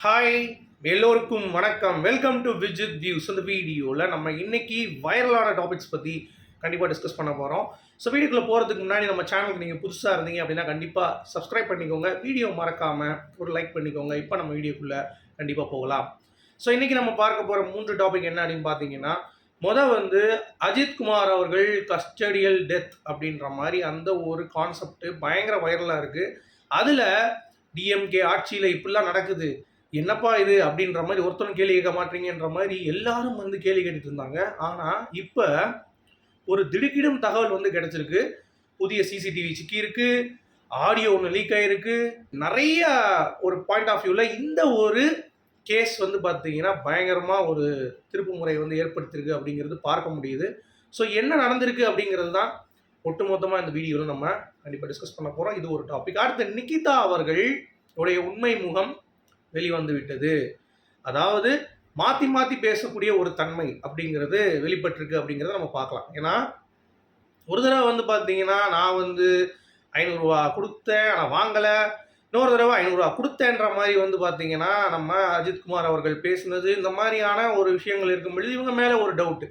Hi எல்லோருக்கும் வணக்கம். Welcome to Vijith views இந்த வீடியோவில் நம்ம இன்னைக்கு வைரலான டாபிக்ஸ் பற்றி கண்டிப்பாக டிஸ்கஸ் பண்ண போகிறோம் ஸோ வீடியோக்குள்ளே போகிறதுக்கு முன்னாடி நம்ம சேனலுக்கு நீங்கள் புதுசாக இருந்தீங்க அப்படின்னா கண்டிப்பாக சப்ஸ்கிரைப் பண்ணிக்கோங்க. வீடியோ மறக்காமல் ஒரு லைக் பண்ணிக்கோங்க. இப்போ நம்ம வீடியோக்குள்ளே கண்டிப்பாக போகலாம். ஸோ இன்றைக்கி நம்ம பார்க்க போகிற மூன்று டாபிக் என்ன அப்படின்னு பார்த்தீங்கன்னா மொதல் வந்து அஜித் குமார் அவர்கள் கஸ்டடியல் டெத் அப்படின்ற மாதிரி அந்த ஒரு கான்செப்ட் பயங்கர வைரலாக இருக்குது அதில் டிஎம்கே ஆட்சியில் இப்படிலாம் நடக்குது. என்னப்பா இது அப்படின்ற மாதிரி ஒருத்தரும் கேள்வி கேட்க மாட்டீங்கன்ற மாதிரி எல்லாரும் வந்து கேள்வி கேட்டுட்டு இருந்தாங்க. ஆனால் இப்போ ஒரு திடுக்கிடும் தகவல் வந்து கிடைச்சிருக்கு. புதிய சிசிடிவி சிக்கி இருக்கு. ஆடியோ ஒன்று லீக் ஆகிருக்கு நிறைய ஒரு பாயிண்ட் ஆஃப் வியூவில் இந்த ஒரு கேஸ் வந்து பார்த்தீங்கன்னா பயங்கரமாக ஒரு திருப்பு முறை வந்து ஏற்படுத்தியிருக்கு அப்படிங்கிறது பார்க்க முடியுது. ஸோ என்ன நடந்திருக்கு அப்படிங்கிறது தான் ஒட்டுமொத்தமாக இந்த வீடியோவில் நம்ம கண்டிப்பாக டிஸ்கஸ் பண்ண போகிறோம் இது ஒரு டாபிக் அடுத்து நிகிதா அவர்கள் உடைய உண்மை முகம் வெளிவந்து விட்டது அதாவது மாற்றி மாற்றி பேசக்கூடிய ஒரு தன்மை அப்படிங்கிறது வெளிப்பட்டிருக்கு அப்படிங்கிறத நம்ம பார்க்கலாம். ஏன்னா ஒரு தடவை வந்து பார்த்தீங்கன்னா நான் வந்து ஐநூறுரூவா கொடுத்தேன் ஆனால் வாங்கலை. இன்னொரு தடவை ஐநூறுரூவா கொடுத்தேன்ற மாதிரி வந்து பார்த்தீங்கன்னா நம்ம அஜித்குமார் அவர்கள் பேசுனது இந்த மாதிரியான ஒரு விஷயங்கள் இருக்கும் பொழுது இவங்க மேலே ஒரு டவுட்டு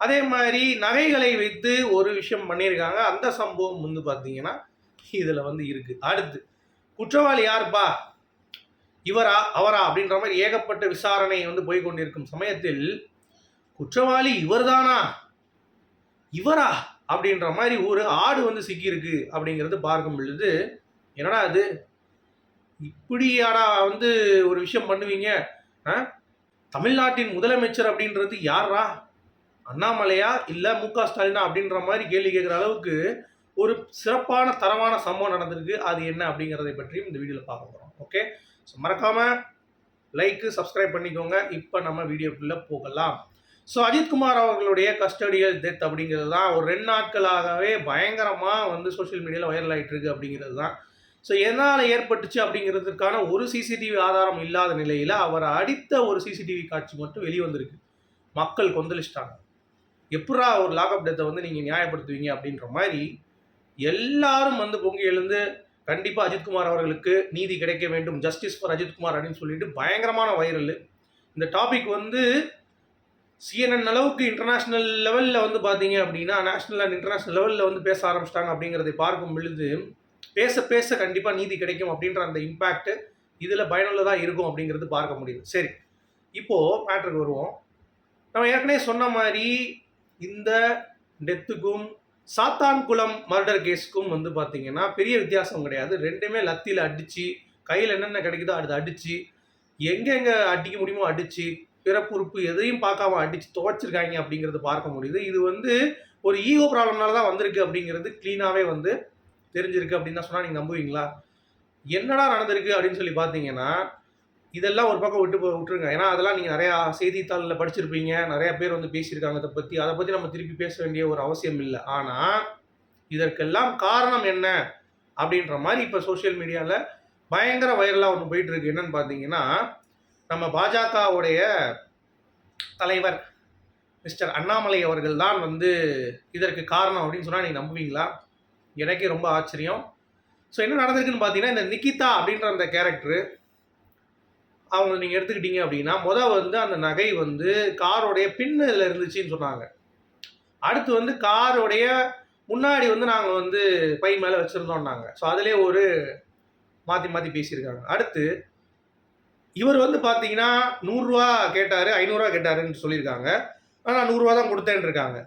அதே மாதிரி நகைகளை வைத்து ஒரு விஷயம் பண்ணியிருக்காங்க அந்த சம்பவம் வந்து பார்த்தீங்கன்னா இதில் வந்து இருக்குது அடுத்து குற்றவாளி யாருப்பா? இவரா அவரா அப்படின்ற மாதிரி ஏகப்பட்ட விசாரணை வந்து போய் கொண்டிருக்கும் சமயத்தில் குற்றவாளி இவர்தானா? இவரா அப்படின்ற மாதிரி ஒரு ஆடு வந்து சிக்கியிருக்கு அப்படிங்கிறது பார்க்கும் பொழுது என்னடா அது இப்படியாடா வந்து ஒரு விஷயம் பண்ணுவீங்க? ஆ? தமிழ்நாட்டின் முதலமைச்சர் அப்படின்றது யாரா அண்ணாமலையா இல்லை மு க ஸ்டாலினா அப்படின்ற மாதிரி கேள்வி கேட்குற அளவுக்கு ஒரு சிறப்பான தரமான சம்பவம் நடந்திருக்கு. அது என்ன அப்படிங்கிறதை பற்றியும் இந்த வீடியோவில் பார்க்க போகிறோம் ஓகே ஸோ மறக்காமல் லைக்கு சப்ஸ்கிரைப் பண்ணிக்கோங்க. இப்போ நம்ம வீடியோக்குள்ளே போகலாம். ஸோ அஜித்குமார் அவர்களுடைய கஸ்டடியல் டெத் அப்படிங்கிறது தான் ஒரு ரெண்டு நாட்களாகவே பயங்கரமாக வந்து சோஷியல் மீடியாவில் வைரல் ஆகிட்டு இருக்கு அப்படிங்கிறது தான். ஸோ எதனால் ஏற்பட்டுச்சு அப்படிங்கிறதுக்கான ஒரு சிசிடிவி ஆதாரம் இல்லாத நிலையில் அவரை அடித்த ஒரு சிசிடிவி காட்சி மட்டும் வெளிவந்திருக்கு. மக்கள் கொந்தளிச்சிட்டாங்க. எப்படா ஒரு லாக்அப் டெத்தை வந்து நீங்கள் நியாயப்படுத்துவீங்க அப்படின்ற மாதிரி எல்லாரும் வந்து பொங்கி எழுந்து கண்டிப்பாக அஜித்குமார் அவர்களுக்கு நீதி கிடைக்க வேண்டும் ஜஸ்டிஸ் ஃபார் அஜித்குமார் அப்படின்னு சொல்லிட்டு பயங்கரமான வைரல் இந்த டாபிக் வந்து சிஎன்என் அளவுக்கு இன்டர்நேஷ்னல் லெவலில் வந்து பார்த்தீங்க அப்படின்னா நேஷ்னல் அண்ட் இன்டர்நேஷ்னல் லெவலில் வந்து பேச ஆரம்பிச்சிட்டாங்க அப்படிங்கிறதை பார்க்கும் பொழுது பேச பேச கண்டிப்பாக நீதி கிடைக்கும் அப்படின்ற அந்த இம்பேக்ட் இதில் பயனுள்ளதாக இருக்கும் அப்படிங்கிறது பார்க்க முடியுது. சரி இப்போது மேட்ருக்கு வருவோம். நம்ம ஏற்கனவே சொன்ன மாதிரி இந்த டெத்துக்கும் சாத்தான்குளம் மர்டர் கேஸுக்கும் வந்து பார்த்தீங்கன்னா பெரிய வித்தியாசம் கிடையாது. ரெண்டுமே லத்தியில் அடித்து கையில் என்னென்ன கிடைக்குதோ அது அடித்து எங்கெங்கே அடிக்க முடியுமோ அடித்து பிறப்புறுப்பு எதையும் பார்க்காம அடித்து துவைச்சிருக்காங்க அப்படிங்கிறது பார்க்க முடியுது. இது வந்து ஒரு ஈகோ ப்ராப்ளம்னால தான் வந்திருக்கு அப்படிங்கிறது க்ளீனாகவே வந்து தெரிஞ்சிருக்கு அப்படின்னு தான் சொன்னால் நீங்கள் நம்புவீங்களா? என்னடா நடந்திருக்கு அப்படின்னு சொல்லி பார்த்தீங்கன்னா இதெல்லாம் ஒரு பக்கம் விட்டு போ- விட்டுருங்க. ஏன்னா அதெல்லாம் நீங்கள் நிறையா செய்தித்தாளில் படிச்சிருப்பீங்க. நிறையா பேர் வந்து பேசியிருக்காங்க அதை பற்றி அதை பற்றி நம்ம திருப்பி பேச வேண்டிய ஒரு அவசியம் இல்லை. ஆனால் இதற்கெல்லாம் காரணம் என்ன அப்படின்ற மாதிரி இப்போ சோஷியல் மீடியாவில் பயங்கர வைரலாக ஒன்று போயிட்டு இருக்கு என்னன்னு பார்த்தீங்கன்னா நம்ம பாஜகவுடைய தலைவர் மிஸ்டர் அண்ணாமலை அவர்கள் தான் வந்து இதற்கு காரணம் அப்படின்னு சொன்னால் நீங்கள் நம்புவீங்களா? எனக்கே ரொம்ப ஆச்சரியம். ஸோ என்ன நடந்திருக்குன்னு பார்த்தீங்கன்னா இந்த நிக்கிதா அப்படின்ற அந்த கேரக்டரு அவங்க நீங்கள் எடுத்துக்கிட்டீங்க அப்படின்னா மொதல் வந்து அந்த நகை வந்து காரோடைய பின்னில் இருந்துச்சுன்னு சொன்னாங்க. அடுத்து வந்து காரோடைய முன்னாடி வந்து நாங்கள் வந்து பை மேலே வச்சுருந்தோம்னாங்க. ஸோ அதிலே ஒரு மாற்றி மாற்றி பேசியிருக்காங்க. அடுத்து இவர் வந்து பார்த்தீங்கன்னா நூறுரூவா கேட்டார் ஐநூறுரூவா கேட்டாருன்னு சொல்லியிருக்காங்க. ஆனால் நூறுரூவா தான் கொடுத்தேன்னு இருக்காங்க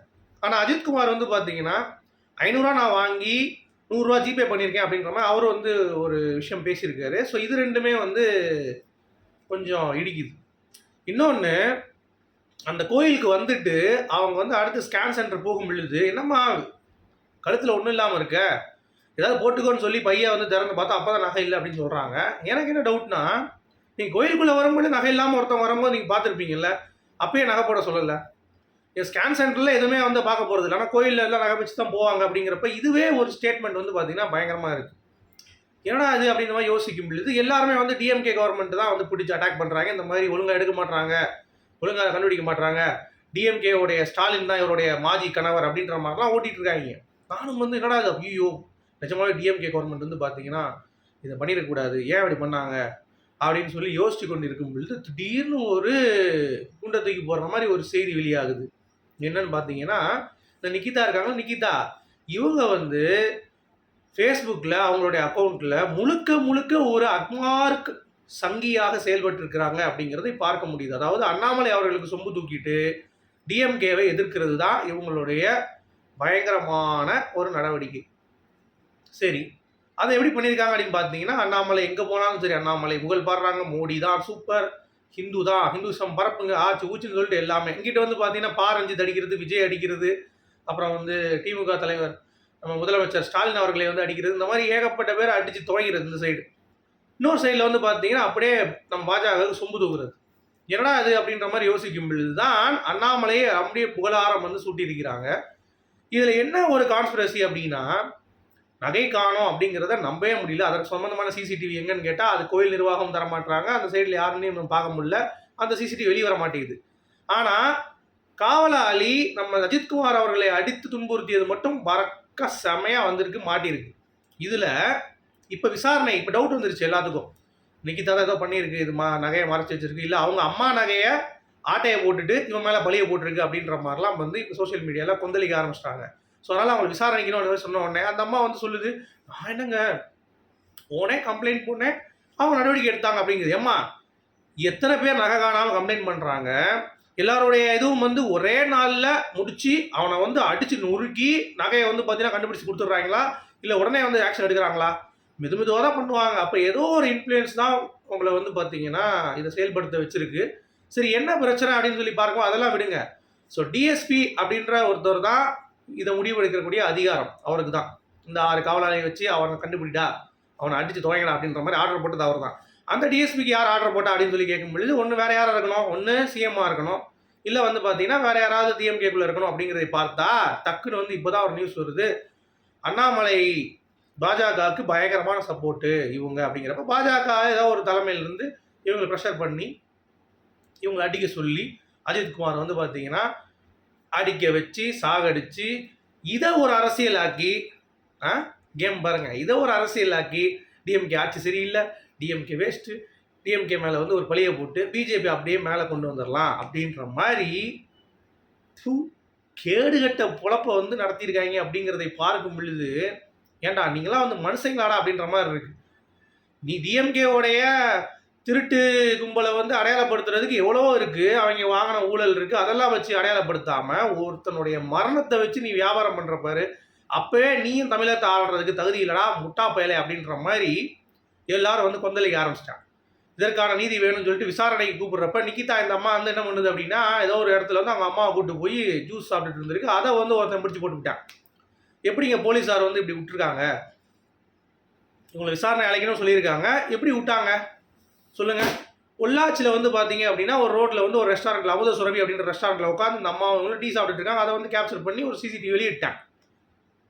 ஆனால் அஜித்குமார் வந்து பார்த்தீங்கன்னா ஐநூறுரூவா நான் வாங்கி நூறுரூவா ஜிபே பண்ணியிருக்கேன் அப்படின்ற மாதிரி அவர் வந்து ஒரு விஷயம் பேசியிருக்காரு. ஸோ இது ரெண்டுமே வந்து கொஞ்சம் இடிக்குது. இன்னொன்று அந்த கோயிலுக்கு வந்துட்டு அவங்க வந்து அடுத்து ஸ்கேன் சென்டர் போகும் பொழுது என்னம்மா கழுத்தில் ஒன்றும் இல்லாமல் இருக்க? ஏதாவது போட்டுக்கோன்னு சொல்லி பையன் வந்து திறந்து பார்த்தா அப்போ தான் நகை இல்லை அப்படின்னு சொல்கிறாங்க எனக்கு என்ன டவுட்னா நீங்கள் கோயிலுக்குள்ளே வரும்போது நகை இல்லாமல் ஒருத்தன் வரும்போது நீங்கள் பார்த்துருப்பீங்கல்ல அப்பயே நகை போட சொல்லலை. என் ஸ்கேன் சென்டரில் எதுவுமே வந்து பார்க்க போகிறது இல்லை ஆனால் கோயிலில் எல்லாம் நகை வச்சு தான் போவாங்க அப்படிங்கிறப்ப இதுவே ஒரு ஸ்டேட்மெண்ட் வந்து பார்த்தீங்கன்னா பயங்கரமாக இருக்குது என்னடா அது அப்படின்ற மாதிரி யோசிக்கும் பொழுது எல்லாருமே வந்து டிஎம்கே கவர்மெண்ட் தான் வந்து பிடிச்சி அட்டாக் பண்ணுறாங்க இந்த மாதிரி ஒழுங்காக எடுக்க மாட்டாங்க ஒழுங்காக கண்டுபிடிக்க மாட்டாங்க டிஎம்கேவுடைய ஸ்டாலின் தான் இவருடைய மாஜி கணவர் அப்படின்ற மாதிரிலாம் ஓட்டிகிட்டு இருக்காங்க. நானும் வந்து என்னடா அது ஐயோ நிஜமாவே டிஎம்கே கவர்மெண்ட் வந்து பார்த்தீங்கன்னா இதை பண்ணிடக்கூடாது ஏன் அப்படி பண்ணாங்க? அப்படின்னு சொல்லி யோசிச்சு கொண்டு இருக்கும் பொழுது திடீர்னு ஒரு குண்டை தூக்கி போடுற மாதிரி ஒரு செய்தி வெளியாகுது. என்னன்னு பார்த்தீங்கன்னா இந்த நிக்கிதா இருக்காங்க. நிக்கிதா இவங்க வந்து ஃபேஸ்புக்கில் அவங்களுடைய அக்கௌண்ட்டில் முழுக்க முழுக்க ஒரு அக்மார்க் சங்கியாக செயல்பட்டுருக்கிறாங்க அப்படிங்கிறதை பார்க்க முடியுது. அதாவது அண்ணாமலை அவர்களுக்கு சொம்பு தூக்கிட்டு டிஎம்கேவை எதிர்க்கிறது தான் இவங்களுடைய பயங்கரமான ஒரு நடவடிக்கை. சரி அதை எப்படி பண்ணியிருக்காங்க அப்படின்னு பார்த்தீங்கன்னா அண்ணாமலை எங்கே போனாலும் சரி அண்ணாமலை புகழ் பாடுறாங்க மோடி தான் சூப்பர் ஹிந்து தான் ஹிந்துசம் பரப்புங்க ஆச்சு ஊச்சுன்னு சொல்லிட்டு எல்லாமே. இங்கிட்ட வந்து பார்த்தீங்கன்னா பா ரஞ்சித் அடிக்கிறது விஜய் அடிக்கிறது அப்புறம் வந்து திமுக தலைவர் நம்ம முதலமைச்சர் ஸ்டாலின் அவர்களை வந்து அடிக்கிறது இந்த மாதிரி ஏகப்பட்ட பேர் அடித்து துவங்கிறது இந்த சைடு இன்னொரு சைடில் வந்து பார்த்தீங்கன்னா அப்படியே நம்ம பாஜகவுக்கு சொம்பு தூக்குறது. என்னடா அது அப்படின்ற மாதிரி யோசிக்கும் பொழுது தான் அண்ணாமலையை அப்படியே புகழாரம் வந்து சூட்டியிருக்கிறாங்க. இதில் என்ன ஒரு கான்ஸ்பிரசி அப்படின்னா நகை காணோம் அப்படிங்கிறத நம்பவே முடியல. அதற்கு சம்மந்தமான சிசிடிவி எங்கன்னு கேட்டால் அது கோயில் நிர்வாகம் தரமாட்டுறாங்க அந்த சைடில் யாருன்னு நம்ம பார்க்க முடியல. அந்த சிசிடிவி வெளியே வர மாட்டேங்குது. ஆனால் காவலாளி நம்ம அஜித்குமார் அவர்களை அடித்து துன்புறுத்தியது மட்டும் பறக்க செமையாக வந்திருக்கு மாட்டியிருக்கு. இதில் இப்போ விசாரணை இப்போ டவுட் வந்துருச்சு எல்லாத்துக்கும். நிக்கிதா தான் ஏதோ பண்ணியிருக்கு இது மா நகையை மறைச்சி வச்சிருக்கு. இல்லை அவங்க அம்மா நகையை ஆட்டையை போட்டுட்டு இவன் மேலே பழியை போட்டிருக்கு அப்படின்ற மாதிரிலாம் வந்து இப்போ சோஷியல் மீடியாவில் கொந்தளிக்க ஆரம்பிச்சிட்டாங்க. ஸோ அதனால் அவங்க விசாரணைக்கணும் சொன்ன உடனே அந்த அம்மா வந்து சொல்லுது நான் என்னங்க? போனேன் கம்ப்ளைண்ட் போனேன் அவங்க நடவடிக்கை எடுத்தாங்க அப்படிங்குது. ஏம்மா எத்தனை பேர் நகை காணாமல் கம்ப்ளைண்ட் பண்ணுறாங்க எல்லாருடைய இதுவும் வந்து ஒரே நாளில் முடிச்சு அவனை வந்து அடித்து நொறுக்கி நகையை வந்து பார்த்தீங்கன்னா கண்டுபிடிச்சு கொடுத்துட்றாங்களா? இல்லை உடனே வந்து ஆக்ஷன் எடுக்கிறாங்களா? மெது மெதுவாக தான் பண்ணுவாங்க. அப்போ ஏதோ ஒரு இன்ஃப்ளூயன்ஸ் தான் உங்களை வந்து பார்த்தீங்கன்னா இதை செயல்படுத்த வச்சிருக்கு. சரி என்ன பிரச்சனை அப்படின்னு சொல்லி பார்க்கும் அதெல்லாம் விடுங்க. ஸோ டிஎஸ்பி அப்படின்ற ஒருத்தர் தான் இதை முடிவெடுக்கக்கூடிய அதிகாரம் அவருக்கு தான் இந்த ஆறு காவலாளியை வச்சு அவனை கண்டுபிடிடா அவனை அடித்து துவங்கடா அப்படின்ற மாதிரி ஆர்டர் போட்டது அவர் தான் அந்த டிஎஸ்பிக்கு யார் ஆர்டர் போட்டா அப்படின்னு சொல்லி கேட்கும் பொழுது ஒன்று வேற யாராக இருக்கணும்? ஒன்று சிஎம்மாக இருக்கணும். இல்லை வந்து பார்த்தீங்கன்னா வேற யாராவது டிஎம்கேக்குள்ளே இருக்கணும் அப்படிங்கிறதை பார்த்தா டக்குன்னு வந்து இப்போ தான் ஒரு நியூஸ் வருது. அண்ணாமலை பாஜகவுக்கு பயங்கரமான சப்போர்ட்டு இவங்க அப்படிங்கிறப்ப பாஜக ஏதோ ஒரு தலைமையிலிருந்து இவங்களை ப்ரெஷர் பண்ணி இவங்களை அடிக்க சொல்லி அஜித்குமார் வந்து பார்த்தீங்கன்னா அடிக்க வச்சு சாகடிச்சு இதை ஒரு அரசியலாக்கி ஆ? கேம் பாருங்கள் இதை ஒரு அரசியலாக்கி டிஎம்கே ஆட்சி சரியில்லை. டிஎம்கே வேஸ்ட்டு டிஎம்கே மேலே வந்து ஒரு பழியை போட்டு பிஜேபி அப்படியே மேலே கொண்டு வந்துடலாம் அப்படின்ற மாதிரி தூ, கேடுகட்ட பொழப்பை வந்து நடத்தியிருக்காங்க அப்படிங்கிறதை பார்க்கும் பொழுது ஏன்டா நீங்களாம் வந்து மனுஷங்களாடா அப்படின்ற மாதிரி இருக்கு. நீ டிஎம்கேவுடைய திருட்டு கும்பலை வந்து அடையாளப்படுத்துறதுக்கு எவ்வளவோ இருக்குது அவங்க வாங்கின ஊழல் இருக்குது அதெல்லாம் வச்சு அடையாளப்படுத்தாமல் ஒருத்தனுடைய மரணத்தை வச்சு நீ வியாபாரம் பண்ணுற பாரு. அப்பவே நீயும் தமிழகத்தை ஆடுறதுக்கு தகுதி இல்லைடா முட்டா பயலை அப்படின்ற மாதிரி எல்லாரும் வந்து கொந்தளிக்க ஆரம்பிச்சிட்டாங்க. இதற்கான நீதி வேணும்னு சொல்லிட்டு விசாரணைக்கு கூப்பிடுறப்ப நிக்கிதா இந்த அம்மா வந்து என்ன பண்ணுது அப்படின்னா ஏதோ ஒரு இடத்துல வந்து அவங்க அம்மாவை கூட்டு போய் ஜூஸ் சாப்பிட்டுட்டு இருந்திருக்கு. அதை வந்து ஒருத்தன் பிடிச்சி போட்டுவிட்டான் எப்படிங்க போலீஸார் வந்து இப்படி விட்டுருக்காங்க? இவங்களை விசாரணை அழைக்கணும்னு சொல்லியிருக்காங்க. எப்படி விட்டாங்க? சொல்லுங்கள் பொள்ளாச்சியில் வந்து பார்த்தீங்க அப்படின்னா ஒரு ரோட்டில் வந்து ஒரு ரெஸ்டாரண்ட்டில் அமுத சுரபி அப்படின்ற ரெஸ்டாரண்ட்டில் உட்காந்து இந்த அம்மா வந்து டீ சாப்பிட்டுட்டு இருக்காங்க. அதை வந்து கேப்சர் பண்ணி ஒரு சிசிடிவி வெளியிட்டாங்க.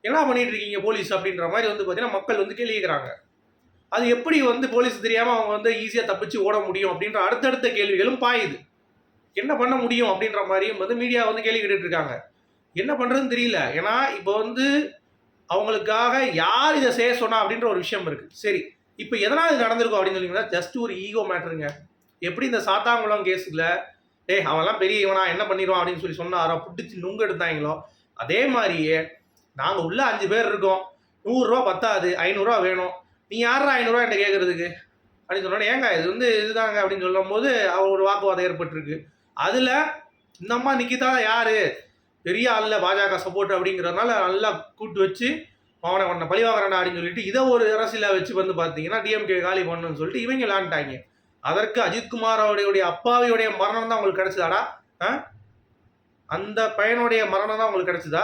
என்ன பண்ணிட்டு இருக்கீங்க போலீஸ் அப்படின்ற மாதிரி வந்து பார்த்தீங்கன்னா மக்கள் வந்து கேள்வி கேட்குறாங்க அது எப்படி வந்து போலீஸ் தெரியாமல் அவங்க வந்து ஈஸியாக தப்பிச்சு ஓட முடியும் அப்படின்ற அடுத்தடுத்த கேள்விகளும் பாயுது. என்ன பண்ண முடியும் அப்படின்ற மாதிரியும் வந்து மீடியா வந்து கேள்வி கேட்டுட்டு இருக்காங்க. என்ன பண்ணுறதுன்னு தெரியல. ஏன்னா இப்போ வந்து அவங்களுக்காக யார் இதை செய்ய சொன்னா அப்படின்ற ஒரு விஷயம் இருக்குது சரி இப்போ எதனால் இது நடந்திருக்கும் அப்படின்னு சொன்னீங்கன்னா ஜஸ்ட் ஒரு ஈகோ மேட்ருங்க எப்படி இந்த சாத்தாங்குளம் கேஸில் டேய் அவன்லாம் பெரிய இவனா என்ன பண்ணிடுவான் அப்படின்னு சொல்லி சொன்னாரோ பிடிச்சி நுங்கு எடுத்தாங்களோ அதே மாதிரியே நாங்கள் உள்ள அஞ்சு பேர் இருக்கோம். நூறுரூவா பத்தாது ஐநூறுரூவா வேணும். நீ யாரா ஐநூறுரூவா என்கிட்ட கேட்குறதுக்கு அப்படின்னு சொன்னோன்னே ஏங்க இது வந்து இதுதாங்க அப்படின்னு சொல்லும்போது அவர் ஒரு வாக்குவாதம் ஏற்பட்டிருக்கு. அதில் இந்த அம்மா நிக்கிதா யாரு? பெரிய ஆளில் பாஜக சப்போர்ட் அப்படிங்கிறதுனால நல்லா கூட்டு வச்சு அவனை உன்னை பழி வாங்குறானா அப்படின்னு சொல்லிட்டு இதை ஒரு அரசியலாக வச்சு வந்து பார்த்தீங்கன்னா டிஎம்கே காலி பண்ணணும்னு சொல்லிட்டு இவங்க விளாண்டாங்க அதற்கு அஜித்குமார் அவருடைய அப்பாவியுடைய மரணம் தான் உங்களுக்கு கிடைச்சதாடா? ஆ? அந்த பையனுடைய மரணம் தான் உங்களுக்கு கிடைச்சதா?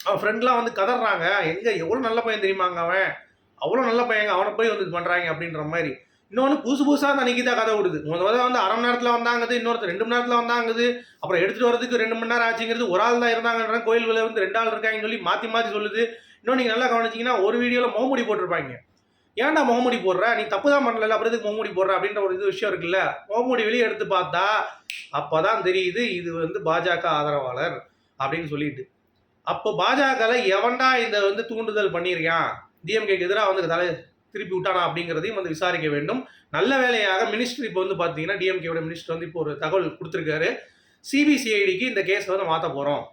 அவன் ஃப்ரெண்ட்லாம் வந்து கதறாங்க. எங்க எவ்வளோ நல்ல பையன் தெரியுமாங்க அவன்? அவ்வளோ நல்ல பையங்க அவனை போய் வந்து இது பண்ணுறாங்க அப்படின்ற மாதிரி. இன்னொன்று புதுசு புதுசாக அந்த நிக்கிதா கதை விடுது முதல் முதல்ல வந்து அரை மணி நேரத்தில் வந்தாங்குது இன்னொருத்தர் ரெண்டு மணி நேரத்தில் வந்தாங்குது. அப்புறம் எடுத்துகிட்டு வரதுக்கு ரெண்டு மணி நேரம் ஆச்சுங்கிறது ஒரு ஆள் தான் இருந்தாங்கன்ற கோயில்களில் வந்து ரெண்டு ஆள் இருக்காங்கன்னு சொல்லி மாற்றி மாற்றி சொல்லுது. இன்னும் நீங்கள் நல்லா கவனிச்சிங்கன்னா ஒரு வீடியோவில் முகமூடி போட்டிருப்பாங்க. ஏன்டா முகமூடி போடுற? நீ தப்பு தான் பண்ணல அப்புறம் இதுக்கு முகமூடி போடுற அப்படின்ற ஒரு இது விஷயம் இருக்குல்ல. முகமூடி வெளியே எடுத்து பார்த்தா அப்போ தான் தெரியுது இது வந்து பாஜக ஆதரவாளர் அப்படின்னு சொல்லிட்டு. அப்போ பாஜகவில் எவன்டா இதை வந்து தூண்டுதல் பண்ணியிருக்கான்? டிஎம்கேக்கு எதிராக வந்து தலை திருப்பி விட்டானா அப்படிங்கிறதையும் வந்து விசாரிக்க வேண்டும். நல்ல வேலையாக மினிஸ்டர் இப்போ வந்து பார்த்தீங்கன்னா டிஎம்கேயோட மினிஸ்டர் வந்து இப்போ ஒரு தகவல் கொடுத்துருக்காரு. சிபிசிஐடிக்கு இந்த கேஸை வந்து மாற்ற போகிறோம்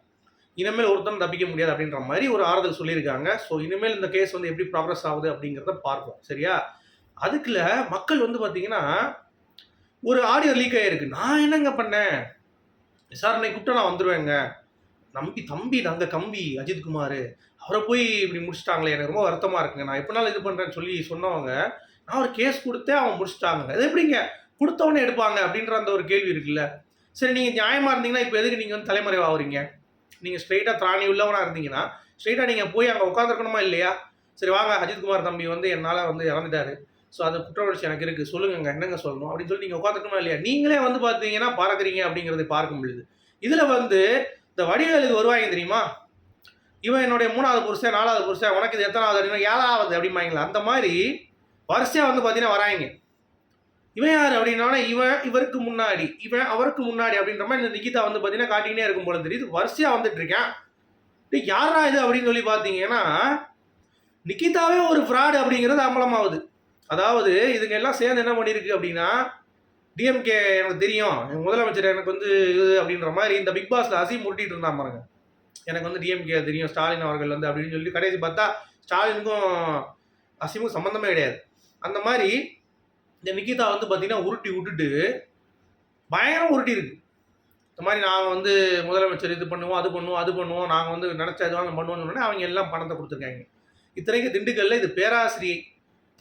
இனிமேல் ஒருத்தரும் தப்பிக்க முடியாது அப்படின்ற மாதிரி ஒரு ஆறுதல் சொல்லியிருக்காங்க. ஸோ இனிமேல் இந்த கேஸ் வந்து எப்படி ப்ராக்ரஸ் ஆகுது அப்படிங்கிறத பார்ப்போம். சரியா? அதுக்குள்ள மக்கள் வந்து பார்த்தீங்கன்னா ஒரு ஆடியோ லீக் ஆகிருக்கு நான் என்னங்க பண்ணேன்? விசாரணை கூப்பிட்டு நான் வந்துடுவேங்க நம்பி தம்பி தங்க கம்பி அஜித்குமார் அவரை போய் இப்படி முடிச்சிட்டாங்களே எனக்கு ரொம்ப வருத்தமாக இருக்குங்க. நான் எப்படினாலும் இது பண்ணுறேன்னு சொல்லி சொன்னவங்க நான் ஒரு கேஸ் கொடுத்தேன் அவன் முடிச்சிட்டாங்க அது எப்படிங்க? கொடுத்தவனே எடுப்பாங்க அப்படின்ற அந்த ஒரு கேள்வி இருக்குல்ல. சரி நீங்கள் நியாயமாக இருந்தீங்கன்னா இப்போ எதுக்கு நீங்கள் வந்து தலைமறைவு ஆகுறீங்க நீங்கள் ஸ்ட்ரெயிட்டாக திராணி உள்ளவனாக இருந்தீங்கன்னா ஸ்ட்ரெயிட்டாக நீங்கள் போய் அங்கே உட்காந்துருக்கணுமா இல்லையா? சரி வாங்க அஜித்குமார் தம்பி வந்து என்னால் வந்து இறந்துட்டாரு. ஸோ அது குற்றவாளி எனக்கு இருக்குது சொல்லுங்க என்னங்க சொல்லணும்? அப்படின்னு சொல்லி நீங்கள் உட்காந்துருக்கணுமா இல்லையா? நீங்களே வந்து பார்த்தீங்கன்னா பார்க்குறீங்க அப்படிங்கிறத பார்க்க முடியுது இதில் வந்து இந்த வடிவேலுக்கு வருவாங்க தெரியுமா? இவன் என்னுடைய மூணாவது புருஷன் நாலாவது புருஷன் உனக்கு இது எத்தனாவது அப்படின்னா ஏழாவது அப்படிம்பாங்களா அந்த மாதிரி வரிசையாக வந்து பார்த்தீங்கன்னா வராங்க. இவன் யார் அப்படின்னா இவன் இவருக்கு முன்னாடி இவன் அவருக்கு முன்னாடி அப்படின்ற மாதிரி இந்த நிகிதா வந்து பார்த்தீங்கன்னா காட்டிக்கிட்டே இருக்கும் போல தெரியுது. வரிசையாக வந்துட்டு இருக்கேன். யாரா இது அப்படின்னு சொல்லி பார்த்தீங்கன்னா நிகிதாவே ஒரு ஃப்ராடு அப்படிங்கிறது அம்பலமாகுது. அதாவது இதுங்க எல்லாம் சேர்ந்து என்ன பண்ணியிருக்கு அப்படின்னா டிஎம்கே எனக்கு தெரியும். முதலமைச்சர் எனக்கு வந்து இது அப்படின்ற மாதிரி இந்த பிக் பாஸில் அசீம் உருட்டிட்டு இருந்தான் பாருங்க. எனக்கு வந்து டிஎம்கே தெரியும் ஸ்டாலின் அவர்கள் வந்து அப்படின்னு சொல்லி கடைசி பார்த்தா ஸ்டாலினுக்கும் அசீமுக்கும் சம்மந்தமே கிடையாது. அந்த மாதிரி இந்த நிகிதா வந்து பார்த்தீங்கன்னா உருட்டி விட்டுட்டு பயங்கரம் உருட்டி இருக்கு. இந்த மாதிரி நாங்கள் வந்து முதலமைச்சர் இது பண்ணுவோம் அது பண்ணுவோம் அது பண்ணுவோம் நாங்கள் வந்து நினச்ச இதுவாங்க பண்ணுவோம்னு சொன்னோடனே அவங்க எல்லாம் பணத்தை கொடுத்துருக்காங்க. இத்தனைக்கு திண்டுக்கல்ல இது பேராசிரியை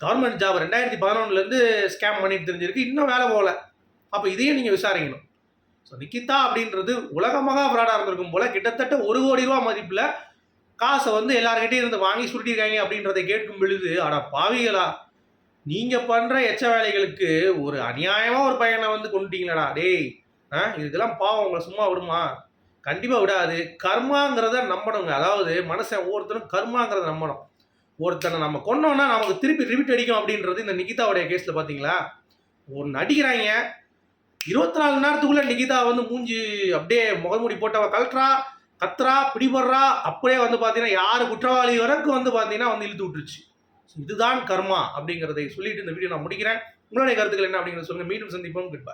கவர்மெண்ட் ஜாப் ரெண்டாயிரத்தி பதினொன்றுலேருந்து ஸ்கேம் பண்ணிட்டு தெரிஞ்சிருக்கு இன்னும் வேலை போகல. அப்போ இதையும் நீங்கள் விசாரிக்கணும். ஸோ நிக்கிதா அப்படின்றது உலகமாக ஃப்ராடாக இருந்திருக்கும் போல கிட்டத்தட்ட ஒரு கோடி ரூபா மதிப்பில் காசை வந்து எல்லாருக்கிட்டையும் இருந்து வாங்கி சுருட்டிருக்காங்க அப்படின்றத கேட்கும் பொழுது அட பாவிகளா நீங்கள் பண்ணுற எச்ச வேலைகளுக்கு ஒரு அநியாயமாக ஒரு பையனை வந்து கொண்டுட்டீங்களடா டேய் ஆ இதுக்கெல்லாம் பாவம் உங்களை சும்மா விடுமா? கண்டிப்பாக விடாது. கர்மாங்கிறத நம்பணுங்க. அதாவது மனுஷன் ஒவ்வொருத்தரும் கர்மாங்கிறத நம்பணும். ஒருத்தனை நம்ம கொன்னோன்னா நமக்கு திருப்பி ரிவிட் அடிக்கும் அப்படின்றது இந்த நிகிதாவுடைய கேஸில் பார்த்தீங்களா ஒன்று அடிக்கிறாங்க இருபத்தி நாலு நேரத்துக்குள்ள நிகிதா வந்து மூஞ்சி அப்படியே முகமூடி போட்டவ கலட்டுறா கத்துறா பிடிபடுறா அப்படியே வந்து பார்த்தீங்கன்னா யார் குற்றவாளி வரைக்கும் வந்து பார்த்தீங்கன்னா வந்து இழுத்து விட்டுருச்சு. இதுதான் கர்மா அப்படிங்கிறதை சொல்லிட்டு இந்த வீடியோ நான் முடிக்கிறேன். உங்களுடைய கருத்துக்கள் என்ன அப்படிங்கிறத சொல்லுங்கள் மீண்டும் சந்திப்போம். குட்